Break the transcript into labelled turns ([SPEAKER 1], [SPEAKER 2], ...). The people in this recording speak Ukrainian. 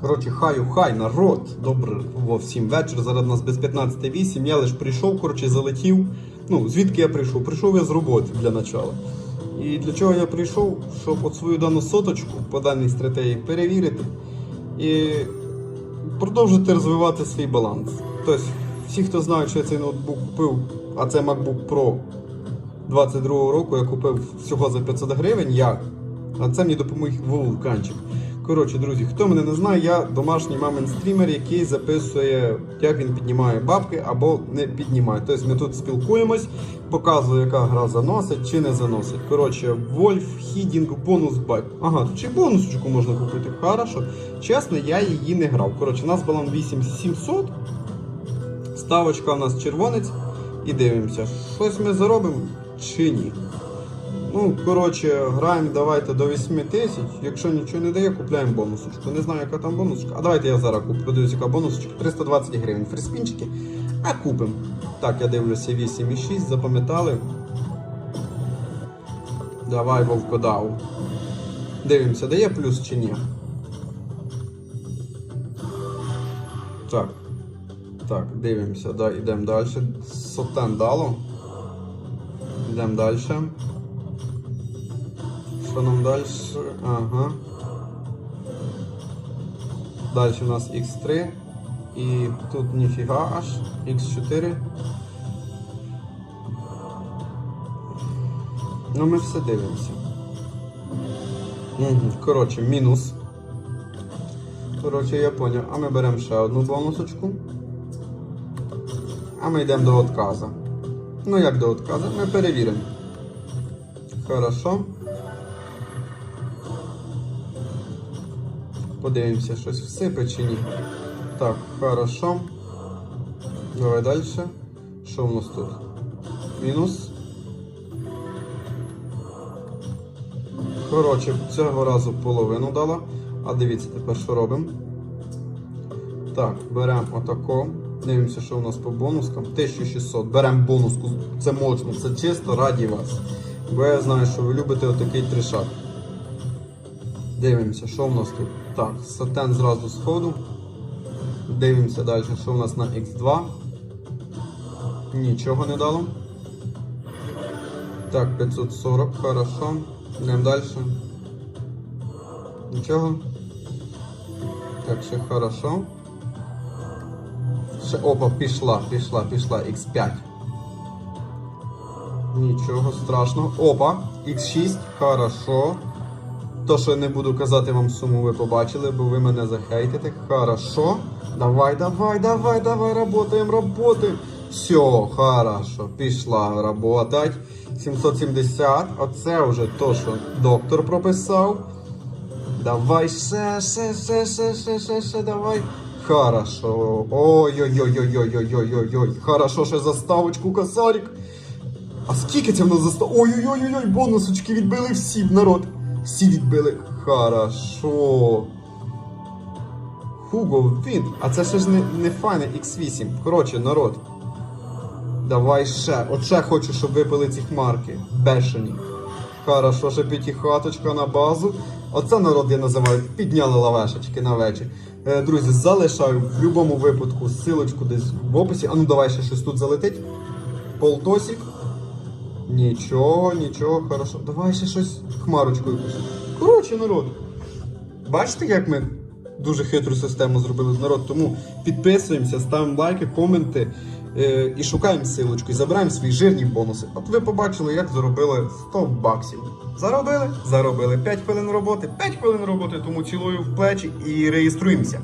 [SPEAKER 1] Коротше, хаю, хай, народ. Доброго всім вечір. Зараз у нас без 15.08. Я лиш прийшов, коротше, залетів. Ну, звідки я прийшов? Прийшов я з роботи для начала. І для чого я прийшов? Щоб от свою дану соточку по даній стратегії перевірити і продовжити розвивати свій баланс. Тобто, всі, хто знають, що я цей ноутбук купив, а це MacBook Pro 22-го року, я купив всього за 500 гривень. Як? А це мені допоміг вулканчик. Коротше, друзі, хто мене не знає, я домашній мамин стрімер, який записує, як він піднімає бабки або не піднімає. Тобто ми тут спілкуємось, показую, яка гра заносить чи не заносить. Коротше, Wolf Hiding бонус бай. Ага, й бонусочку можна купити. Хорошо. Чесно, я її не грав. Коротше, у нас баланс 8700. Ставочка у нас червонець. І дивимося, щось ми заробимо чи ні. Ну, коротше, граємо давайте до 8 тисяч. Якщо нічого не дає, купляємо бонусочку. Не знаю, яка там бонусочка. А давайте я зараз куплю. Подивлюсь, яка бонусочка. 320 гривень. Фріспінчики. А купимо. Так, я дивлюся 8,6, запам'ятали. Давай вовкодав. Дивимося, дає плюс чи ні. Так. Так, дивимося, да, йдемо далі. Сотен дало. Йдемо далі. Що нам далі? Ага. Далі у нас X3. І тут ніфіга аж. X4. Ну ми все дивимося. Коротше, мінус. Коротше, я поняв. А ми беремо ще одну бонусочку. А ми йдемо до отказа. Ну як до отказа? Ми перевіримо. Хорошо. Подивимося, щось всипе чи ні. Так, хорошо. Давай далі. Що в нас тут? Мінус. Коротше, цього разу половину дала. А дивіться тепер, що робимо. Так, беремо отако. Дивимося, що у нас по бонускам. 1600. Беремо бонуску. Це можна, це чисто раді вас. Бо я знаю, що ви любите отакий тришак. Дивимося, що в нас тут. Так, сатен зразу з ходу. Дивимося далі, що в нас на X2. Нічого не дало. Так, 540, хорошо. Йдемо далі. Нічого. Так, ще хорошо. Ще опа, пішла, пішла, пішла. X5. Нічого страшного. Опа, X6, хорошо. То, що я не буду казати вам суму, ви побачили, бо ви мене захейтите. Хорошо. Давай, давай, давай, давай, работаем, работаем. Все, хорошо, пішла работать. 770. Оце вже то, що доктор прописав. Давай ще, ще, ще, ще, ще, ще, ще, давай. Хорошо. Ой-ой-ой-ой-ой-ой-ой-ой-ой. Хорошо, ще заставочку косарик. А скільки це в нас застав? Ой-ой-ой-ой, бонусочки відбили всі народ. Всі відбили. Хорошо. Хуго, він. А це ще ж не, не файне X8. Коротше, народ. Давай ще. От ще хочу, щоб випили ці хмарки. Бешені. Хорошо, ще п'ятихаточка на базу. Оце народ я називаю. Підняли лавешечки на вечір. Е, друзі, залишаю в будь-якому випадку силочку десь в описі. А ну давай ще щось тут залетить. Полтосик. Нічого, нічого, хорошо. Давай ще щось хмарочку якусь. Коротше, народ. Бачите, як ми дуже хитру систему зробили народ? Тому підписуємося, ставимо лайки, коменти е, і шукаємо силочку, і забираємо свої жирні бонуси. От ви побачили, як заробили 100 баксів. Заробили? Заробили 5 хвилин роботи, 5 хвилин роботи, тому цілую в плечі і реєструємося.